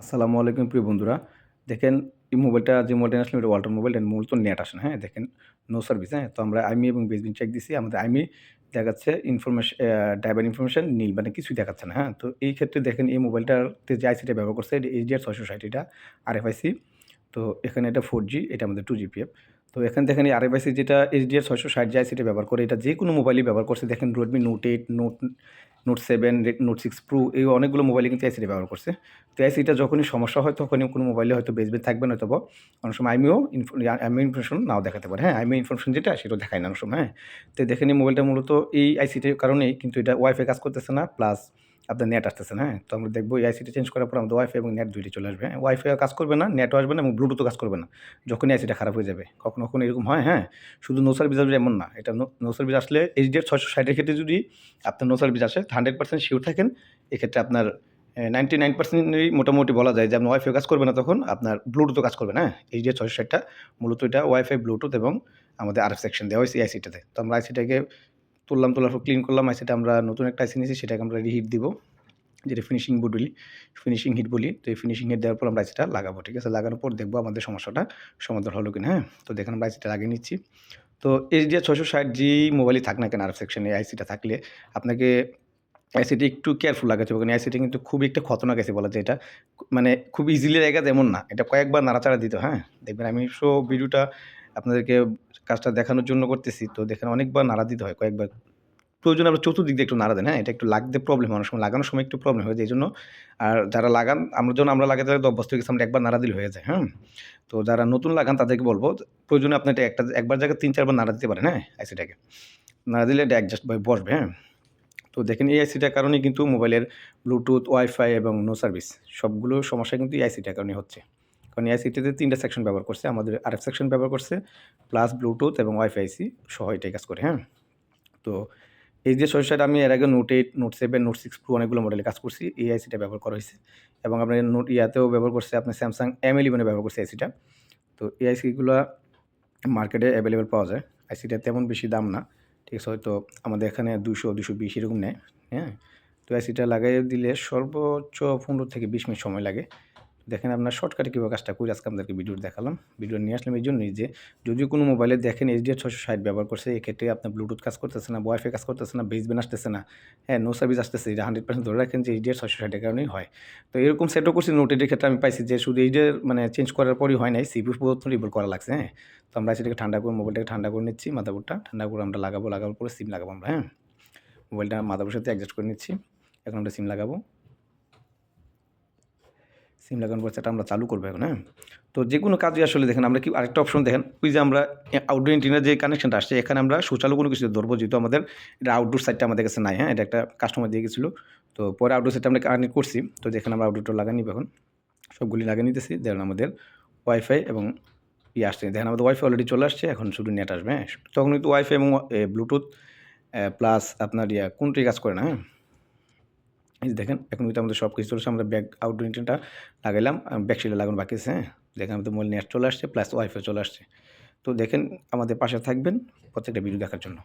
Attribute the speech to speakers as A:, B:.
A: আসসালামু আলাইকুম প্রিয় বন্ধুরা। দেখেন, এই মোবাইলটা যে মোবাইলটা আসলে এটা ওয়াল্টার মোবাইল এন্ড মূলত নেট আসে না হ্যাঁ? দেখেন নো সার্ভিস হ্যাঁ? তো আমরা আইমি এবং বেসবিন চেক দিছি। আমাদের আইমি দেখাচ্ছে ইনফরমেশন ড্রাইভার ইনফরমেশন নীল মানে কিছুই দেখাচ্ছে না হ্যাঁ? তো এই ক্ষেত্রে দেখেন, এই মোবাইলটাতে যে আইসিটা ব্যবহার করছে এইচডিআর ছয়শো ষাট, এটা আরএফআইসি তো এখানে এটা ফোর জি এটা আমাদের টু জিপিএফ তো এখানে দেখেন এই আরএফআইসি যেটা এইচডিআর ছয়শো ষাট যে আইসিটা ব্যবহার করে। এটা যে কোনো মোবাইলই ব্যবহার করছে। দেখেন Redmi note eight note note seven note six pro এই অনেকগুলো মোবাইলে কিন্তু আইসিটা ব্যবহার করছে। তো আইসিটা যখনই সমস্যা হয়, তখনই কোনো মোবাইলে হয়তো বেসবে থাকবে না তবে অনেক সময় আমিও আমিও ইনফরমেশন নাও দেখাতে পারে। হ্যাঁ আমিও ইনফরমেশন যেটা সেটা দেখায় না অনেক সময়। হ্যাঁ তো দেখেন এই মোবাইলটা মূলত এই আইসিটির কারণেই কিন্তু এটা ওয়াইফাই কাজ করতেছে না প্লাস আপনার নেট আসতেছে না হ্যাঁ? তো আমরা দেখব আইসিটা চেঞ্জ করার পর আমাদের ওয়াইফাই এবং নেট দুইটি চলে আসবে হ্যাঁ? ওয়াইফাই কাজ করবে না নেটও আসবে না এবং ব্লুটুথও কাজ করবে না। যখনই আইসিটা খারাপ হয়ে যাবে, কখনো কখনো এরকম হয় হ্যাঁ? শুধু নো সার্ভিস আসবে এমন না, এটা নো সার্ভিস আসলে এইচডিএর ছয়শো ষাটের ক্ষেত্রে যদি আপনার নো সার্ভিস আসে হান্ড্রেড পার্সেন্ট শিওর থাকেন, এক্ষেত্রে আপনার নাইনটি নাইন পার্সেন্টই মোটামুটি বলা যায় যে আপনার ওয়াইফাই কাজ করবে না তখন আপনার ব্লুটুথও কাজ করবে না হ্যাঁ? এইচডিএর ছয়শো ষাটটা মূলত এটা ওয়াইফাই ব্লুটুথ এবং আমাদের আরএফ সেকশন দেওয়া হয়েছে আইসিটাতে তো আমরা আইসিটাকে তুললাম, তোলার পর ক্লিন করলাম আইসিটা আমরা নতুন একটা আইসি নিয়েছি সেটাকে আমরা রিহিট দিব, যেটা ফিনিশিং বোর্ড বলি ফিনিশিং হিট বলি। তো এই ফিনিশিং হিট দেওয়ার পর আমরা আইসিটা লাগাবো, ঠিক আছে? লাগানোর পর দেখব আমাদের সমস্যাটা সমাধান হলো কিনা হ্যাঁ? তো দেখেন আমরা আইসিটা লাগিয়ে নিচ্ছি। তো এইচ ডি ছশো ষাট জি মোবাইলই থাক না কেন আর সেকশনে আইসিটা থাকলে, আপনাকে আইসিটি একটু কেয়ারফুল হবে, কারণ আইসিটি কিন্তু খুবই একটা খতরনাক আইসি বলা যায় এটা। মানে খুব ইজিলি জায়গা তেমন না। এটা কয়েকবার নাড়াচাড়া দিত হ্যাঁ দেখবেন আমি শো ভিডিওটা আপনাদেরকে কাজটা দেখানোর জন্য করতেছি। তো দেখেন অনেকবার নাড়া দিতে হয়, কয়েকবার। প্রয়োজন আপনার চতুর্দিক দিয়ে একটু নাড়া দেন হ্যাঁ? এটা একটু লাগতে প্রবলেম অনেক সময় লাগানোর সময় একটু প্রবলেম হয় এই জন্য আর যারা লাগান, আমরা যখন আমরা লাগাতে তো অভ্যস্ত হয়ে গেছি, আমরা একবার নাড়া দিলে হয়ে যায় হ্যাঁ তো যারা নতুন লাগান তাদেরকে বলব, প্রয়োজনে আপনি এটা একটা, একবার জায়গায় তিন, চারবার নাড়া দিতে পারেন হ্যাঁ? আইসিটাকে নাড়া দিলে এটা অ্যাডজাস্ট বসবে হ্যাঁ? তো দেখেন এই আইসিটার কারণে কিন্তু মোবাইলের ব্লুটুথ ওয়াইফাই এবং নো সার্ভিস সবগুলো সমস্যা কিন্তু এই আইসিটার কারণে হচ্ছে। কারণ এই আইসিটিতে তিনটা সেকশন ব্যবহার করছে, আমাদের আরেক সেকশন ব্যবহার করছে প্লাস ব্লুটুথ এবং ওয়াইফাই আইসি সহ এটাই কাজ করে হ্যাঁ? তো এই যে সরিষাটা আমি এর আগে note eight note seven note six pro অনেকগুলো মডেলে কাজ করছি, এই আইসিটা ব্যবহার করা হয়েছে। এবং আপনার নোট ইয়াতেও ব্যবহার করছে, আপনার স্যামসাং এম ইলেভেনে ব্যবহার করছে আইসিটা তো এই আইসিগুলো মার্কেটে অ্যাভেলেবেল পাওয়া যায়। আইসিটা তেমন বেশি দাম না, ঠিক আছে? হয়তো আমাদের এখানে দুশো দুশো বিশ এরকম নেয় হ্যাঁ? তো আইসিটা লাগাই দিলে সর্বোচ্চ পনেরো থেকে বিশ মিনিট সময় লাগে। দেখেন আপনার শর্টকাটে কীভাবে কাজটা করি, আজকে আপনাদেরকে ভিডিও দেখালাম। ভিডিও নিয়ে আসলাম এই জন্যই যে যদি কোনো মোবাইলে দেখেন এইচডিআর ছশো ষাট ব্যবহার করছে, এক্ষেত্রে আপনার ব্লুটুথ কাজ করতেছে না ওয়াইফাই কাজ করতেছে না বেসবেন আসতেছে না। হ্যাঁ নো সার্ভিস আসতেছে, এটা হান্ড্রেড পার্সেন্ট ধরে রাখেন যে এইচডিআর ছশো ষাটের কারণেই হয়। তো এরকম সেটও করছি নোটের ক্ষেত্রে আমি পাইছি যে, শুধু এইচডিআর মানে চেঞ্জ করার পরই হয় নাই সিপি পর্যন্ত রিবোল করা লাগছে হ্যাঁ। তো আমরা সেটাকে ঠান্ডা করে মোবাইলটাকে ঠান্ডা করে নিচ্ছি মাদাবোর্ডটা ঠান্ডা করে আমরা লাগাবো লাগাবার পরে সিম লাগাবো আমরা হ্যাঁ। মোবাইলটা মাদাবোর্ডের সাথে অ্যাডজাস্ট করে নিচ্ছি, এখন আমরা সিম লাগাবো। সিম লাগানোর পর সেটা আমরা চালু করব এখন হ্যাঁ? তো যে কোনো কাজই আসলে দেখেন, আমরা কি আরেকটা অপশন দেখেন, ওই যে আমরা আউটডোর ইন্টিনার যে কানেকশনটা আসছে, এখানে আমরা সুচালু কোনো কিছু ধরবো, যেহেতু আমাদের এটা আউটডোর সাইডটা আমাদের কাছে নাই হ্যাঁ? এটা একটা কাস্টমার দিয়ে গেছিল। তো পরে আউটডোর সাইডটা আমরা কানেক্ট করছি, তো যেখানে আমরা আউটডোরটা লাগিয়ে নিব এখন। সবগুলি লাগিয়ে নিতেছি দেখেন আমাদের ওয়াইফাই এবং ইয়ে আসছে। দেখেন আমাদের ওয়াইফাই অলরেডি চলে আসছে, এখন শুধু নেট আসবে হ্যাঁ? তখন কিন্তু ওয়াইফাই এবং ব্লুটুথ প্লাস আপনার ইয়া, কোনটি কাজ করে না হ্যাঁ? এই দেখেন, এখন কিন্তু আমাদের সব কিছু চলছে আমরা ব্যাক আউটডোর ইন্টারনেটটা লাগাইলাম। ব্যাক সাইডে লাগানো বাকি আছে হ্যাঁ? দেখেন, আমাদের মোবাইল নেট চলে আসছে প্লাস ওয়াইফাই চলে আসছে। তো দেখেন, আমাদের পাশে থাকবেন প্রত্যেকটা ভিডিও দেখার জন্য।